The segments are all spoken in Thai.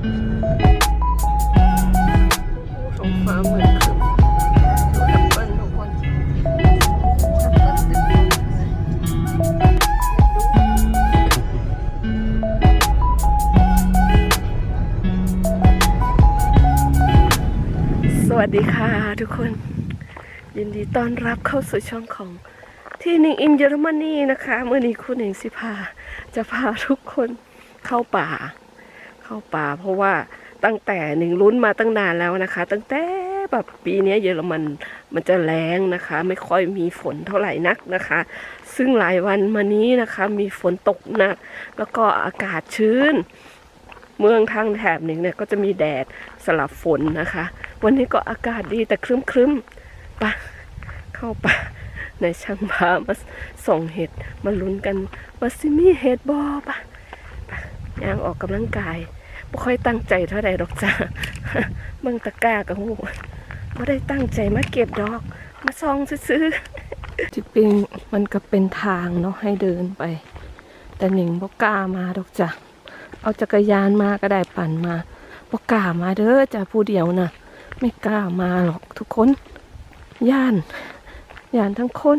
ท้องฟ้าเหมือนครึ้มดูแอปเปิ้ลทุกคน สวัสดีค่ะทุกคน ยินดีต้อนรับเข้าสู่ช่องของที่นิงอินเยอรมนีนะคะ เมื่อนี้คุณหนิงสิพา จะพาทุกคนเข้าป่า เข้าป่า เพราะว่าตั้งแต่หนึ่งลุ้นมาตั้งนานแล้วนะคะ ตั้งแต่แบบปีนี้เยอรมันมันจะแรงนะคะ ไม่ค่อยมีฝนเท่าไหร่นักนะคะ ซึ่งหลายวันมานี้นะคะมีฝนตกหนัก แล้วก็อากาศชื้น เมืองทางแถบหนึ่งเนี่ยก็จะมีแดดสลับฝนนะคะ วันนี้ก็อากาศดีแต่ครึ้มครึ้มๆปะเข้าป่าในช่างพามาส่องเห็ดมาลุ้นกันว่าซิมีเห็ดบอปะปะย่างออกกำลังกาย ไม่ค่อยตั้งใจเท่าใดดอกจ้าเบิ่งตะกร้ากับหูไม่ได้ตั้งใจมาเก็บดอก มาซองซื้อๆที่ป็นมันก็เป็นทางเนาะให้เดินไป แต่หนิงบอกกล้ามาดอกจ้ะเอาจักรยานมาก็ได้ปั่นมาบอกกล้ามาเด้อจ้ะผู้เดียวนะไม่กล้ามาหรอกทุกคนย่านย่านทั้งคน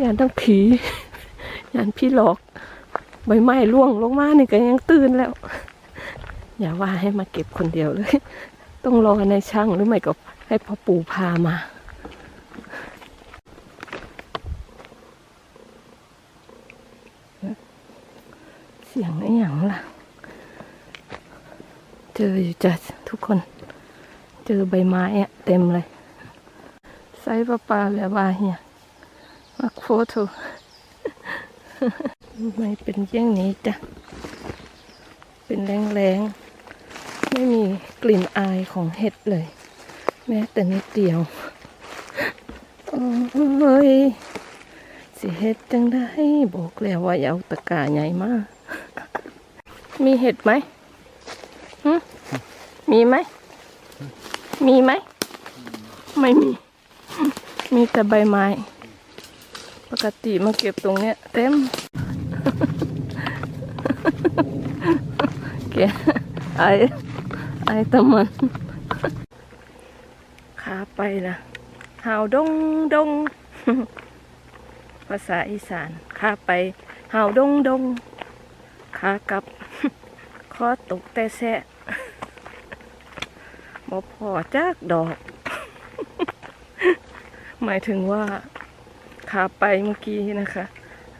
ย่านทั้งผีย่านพี่หลอกใบไม้ร่วงลงมานี่ก็ยังตื่นแล้ว อย่าว่าให้มาเก็บคนเดียวเลย ต้องรอในช่างหรือไม่ก็ให้พ่อปู่พามาเสียงไอ้หยังล่ะ เจออยู่จ้ะทุกคน เจอใบไม้อะเต็มเลยไซส์ปลาปลาแบบว่าเฮียมาโฟโต้ไม่เป็นเยี่ยงนี้จ้ะ เป็นแรงๆ ไม่มีกลิ่นอายของเห็ดเลย แม้แต่นิดเดียวโอ้ยสิเห็ดจังได้บอกแล้วว่าอย่าเอาตะกาใหญ่มาก มีเห็ดไหมหมีไหม มีไหม ไม่มี มีแต่ใบไม้ ปกติมาเก็บตรงเนี้ยเต็ม เกะไอไอ ตะมันขาไปนะหาวดงดง ภาษาอีสานขาไปหาวดงดงขากลับคอตกแต่แซะบ่พอจากดอก หมายถึงว่าขาไปเมื่อกี้นะคะ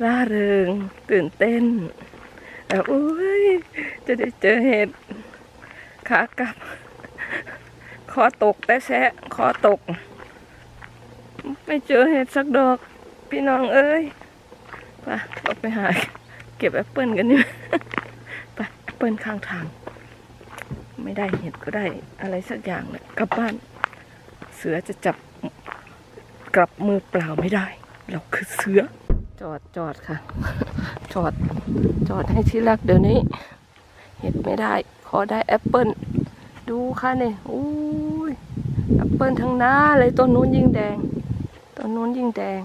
ร่าเริงตื่นเต้นแล้วอุ้ยจะได้เจอเห็ด ขากลับ คอตกแต่แซะคอตก ไม่เจอเห็ดสักดอก พี่น้องเอ้ยไปเราไปหา เก็บแอปเปิลกันนี่ไปแอปเปิลข้างทาง ไม่ได้เห็ดก็ได้อะไรสักอย่างเลยกลับบ้าน เสือจะจับกลับมือเปล่าไม่ได้ เราคือเสือจอดจอดค่ะ จอด จอดให้ที่รักเดี๋ยวนี้ เห็ดไม่ได้ ขอได้แอปเปิลดูค่ะเนี่ยอุ้ยแอปเปิลทั้งหน้าเลยต้นนู้นยิ่งแดงต้นนู้นยิ่งแดง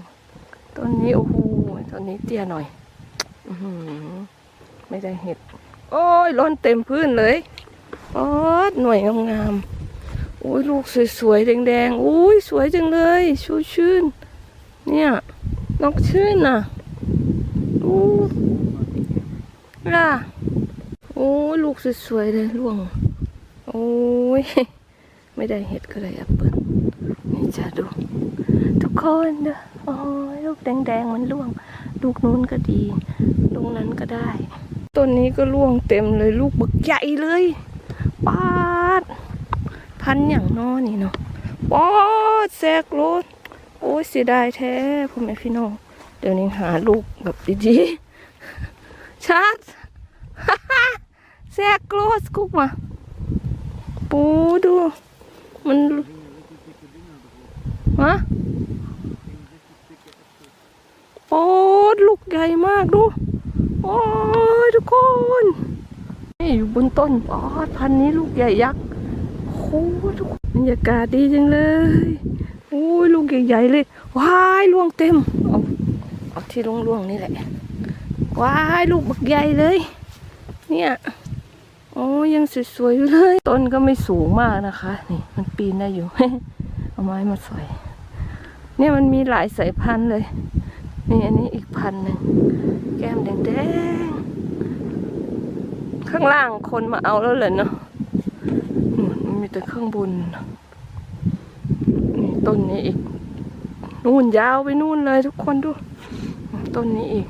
ต้นนี้โอ้โหต้นนี้เตี้ยหน่อยอไม่ได้เห็ด โอ้ยล้นเต็มพื้นเลยโอ้ยหน่วยงามๆโอ้ยลูกสวยๆแดงๆโอ้ยสวยจังเลยชูชื่น เนี่ยนกชื่นน่ะอู้ล่ะ โอ้ลูกสวยๆเลยล่วง โอ้ยไม่ได้เห็ดก็ได้แอปเปิ้ลนี่จะดู ทุกคนเด้อโอ้ยลูกแดงๆมันร่วง ลูกนู้นก็ดีลูกนั้นก็ได้ต้นนี้ก็ร่วงเต็มเลยลูกบักใหญ่เลยปาด พันอย่างนอนี่เนาะปาดแซกรถโอ้ยเสียดายแท้พ่อแม่พี่น้องเดี๋ยวนี้หาลูกแบบดีๆชัด แซกรถกุกมาปูดู มันฮะโอ้ลูกใหญ่มากดู โอ้ยทุกคน นี่อยู่บนต้นโอ้ยพันนี้ลูกใหญ่ยักษ์โอ้ทุกคนบรรยากาศดีจังเลยโอ้ยลูกใหญ่ๆเลย ว้ายล่วงเต็ม เอาเอาที่ล่วงๆนี่แหละ ว้ายลูกบักใหญ่เลย เนี่ย โอ้ยังสวยๆอยู่เลย ต้นก็ไม่สูงมากนะคะ นี่มันปีนได้อยู่ เอาไม้มาใส่เนี่ยมันมีหลายสายพันธุ์เลย นี่อันนี้อีกพันธุ์หนึ่งแก้มแดงๆ ข้างล่างคนมาเอาแล้วเหรอเนาะนู่นมันมีแต่ข้างบนนี่ต้นนี้อีก นู่นยาวไปนู่นเลยทุกคนดู ต้นนี้อีก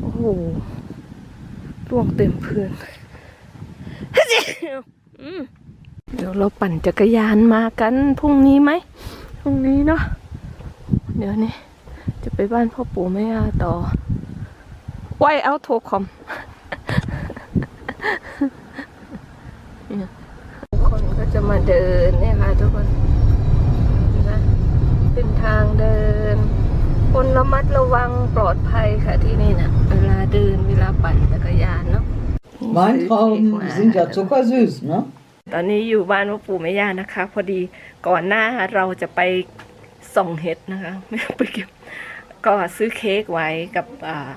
โอ้โหร่วงเต็มพื้นอืม เดี๋ยวเราปั่นจักรยานมากันพรุ่งนี้ไหมพรุ่งนี้เนาะเดี๋ยวนี้จะไปบ้านพ่อปู่แม่ย่าต่อไวเอาโทรคอมทุกคนก็จะมาเดินเนี่ยค่ะทุกคนเห็นะเป็นทางเดิน คนระมัดระวังปลอดภัยค่ะที่นี่นะเวลาเดินเวลาปั่นจักรยานเนาะ Weintrauben sind ja zuckersüß, ne? ตอนนี้อยู่บ้านพ่อปู่แม่ย่านะคะ พอดีก่อนหน้าเราจะไปส่องเห็ดนะคะไม่ไปเก็บก็ซื้อเค้กไว้กับอ่า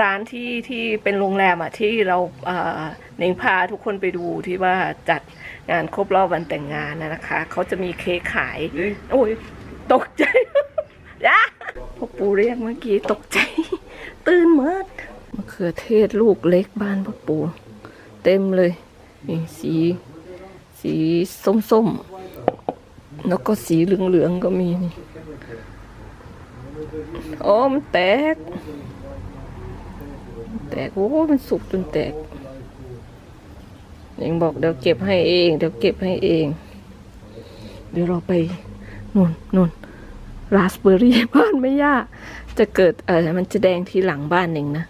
ร้านที่ที่เป็นโรงแรมอะที่เราอ่าเน่งพาทุกคนไปดูที่ว่าจัดงานครบรอบวันแต่งงานนะนะคะเขาจะมีเค้กขาย โอ้ยตกใจ ยะพ่อปู่เรียกเมื่อกี้ตกใจ ตื่นเมิดมะเขือเทศลูกเล็กบ้านพ่อปู่เต็มเลยนี่สี สีส้มๆ แล้วก็สีเหลืองๆก็มีนี่โอ้มันแตก แตก โอ้ มันสุกจนแตกยังบอกเดี๋ยวเก็บให้เอง เดี๋ยวเก็บให้เอง เดี๋ยวเราไปนู่นนู่นราสเบอร์รี่บ้านไม่ยากจะเกิดเออมันจะแดงทีหลังบ้านเองนะ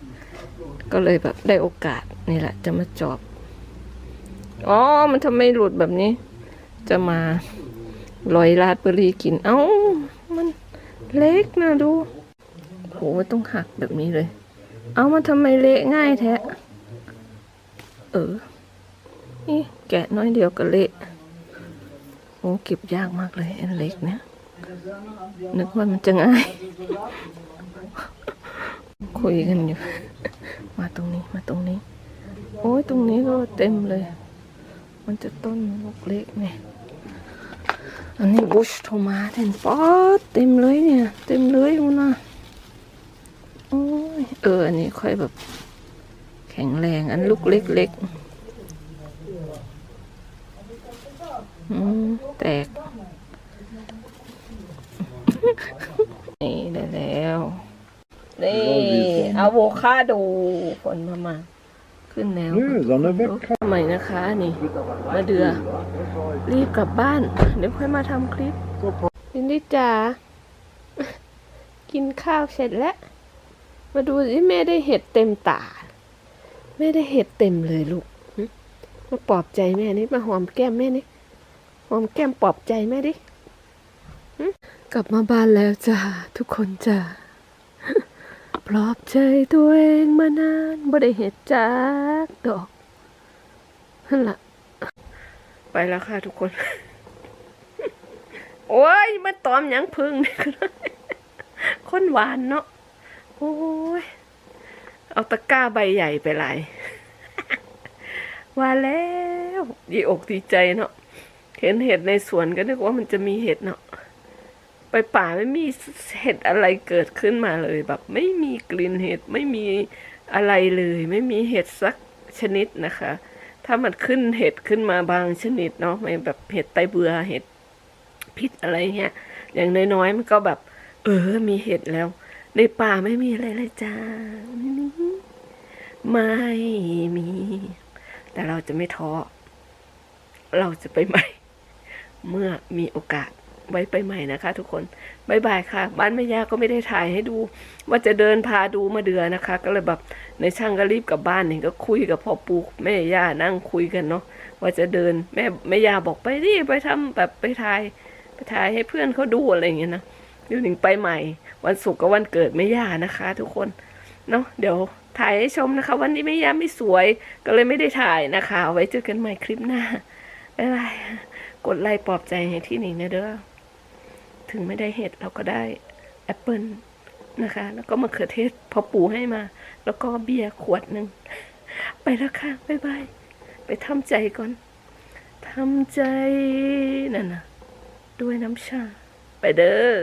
ก็เลยแบบได้โอกาสนี่แหละ จะมาจอบ อ๋อ มันทำไมหลุดแบบนี้ จะมาลอยราดเบอร์รี่กิน เอ้า มันเล็กนะดู โหมันต้องหักแบบนี้เลย เอามันทำไมเละง่ายแท้ เออ นี่แกะน้อยเดียวก็เละ โอ้เก็บยากมากเลยอันเล็กเนี่ย นึกว่ามันจะง่าย คุยกันอยู่ มาตรงนี้มาตรงนี้ โอ้ยตรงนี้ก็เต็มเลย มันจะต้นลูกเล็กเนี่ยอันนี้บุชโทมาเต็มป๊อดเต็มเลยเนี่ย เต็มเลยมันนะโอ้ยเออ อันนี้ค่อยแบบ แข็งแรงอันลูกเล็กๆอืมแตก นี่ได้แล้ว นี่อะโวคาโดผลมามา ขึ้นแล้ว Nö, Sonne weg. ใหม่นะคะ นี่ มาเดือ รีบกลับบ้าน เดี๋ยวค่อยมาทำคลิปลินดิจ๋ากินข้าวเสร็จแล้ว มาดูสิแม่ได้เห็ดเต็มตาแม่ได้เห็ดเต็มเลยลูกหึมาปลอบใจแม่นี่มาหอมแก้มแม่นี่หอมแก้มปลอบใจแม่ดิหึกลับมาบ้านแล้วจ้าทุกคนจ้า ปลอบใจตัวเองมานานบ่ได้เห็ดจากดอกนั่นละไปแล้วค่ะทุกคน โอ้ยมาตอมหยังพึ่งนี่ก็ได้คนหวานเนาะโอ้ย เอาตะกร้าใบใหญ่ไปหลายว่าแล้วดีอกดีใจเนาะเห็นเห็ดในสวนก็นึกว่ามันจะมีเห็ดเนาะ ไปป่าไม่มีเห็ดอะไรเกิดขึ้นมาเลยแบบ ไม่มีกลิ่นเห็ดไม่มีอะไรเลย ไม่มีเห็ดสักชนิดนะคะ ถ้ามันขึ้นเห็ดขึ้นมาบางชนิดเนาะไม่แบบเห็ดไตเบือเห็ดพิษอะไรเงี้ยอย่างน้อยๆมันก็แบบ เออ มีเห็ดแล้ว ในป่าไม่มีอะไรเลยจ้าไม่มีไม่มีแต่เราจะไม่ท้อเราจะไปใหม่ เมื่อมีโอกาส ไว้ไปใหม่นะคะ ทุกคนบายบายค่ะ บ้านแม่ย่าก็ไม่ได้ถ่ายให้ดู ว่าจะเดินพาดูมาเดือนนะคะ ก็เลยแบบในช่างก็รีบกลับบ้านเห็นก็คุยกับพ่อปู่แม่ย่านั่งคุยกันเนาะว่าจะเดินแม่แม่ย่าบอกไปดิไปทำแบบไปถ่ายไปถ่ายให้เพื่อนเขาดูอะไรอย่างเงี้ยนะเดี๋ยวหนึ่งไปใหม่ วันศุกร์กับวันเกิดแม่ย่านะคะ ทุกคนเนาะเดี๋ยวถ่ายให้ชมนะคะ วันนี้แม่ย่าไม่สวยก็เลยไม่ได้ถ่ายนะคะ ไว้เจอกันใหม่คลิปหน้าบ๊ายบายกดไลค์ปลอบใจให้ที่หนี่นะเด้อ ถึงไม่ได้เห็ดเราก็ได้แอปเปิลนะคะ แล้วก็มะเขือเทศพอปู่ให้มา แล้วก็เบียร์ขวดหนึ่ง ไปแล้วค่ะบ๊ายบายไปทำใจก่อนทำใจนั่นน่ะด้วยน้ำชา ไปเด้อ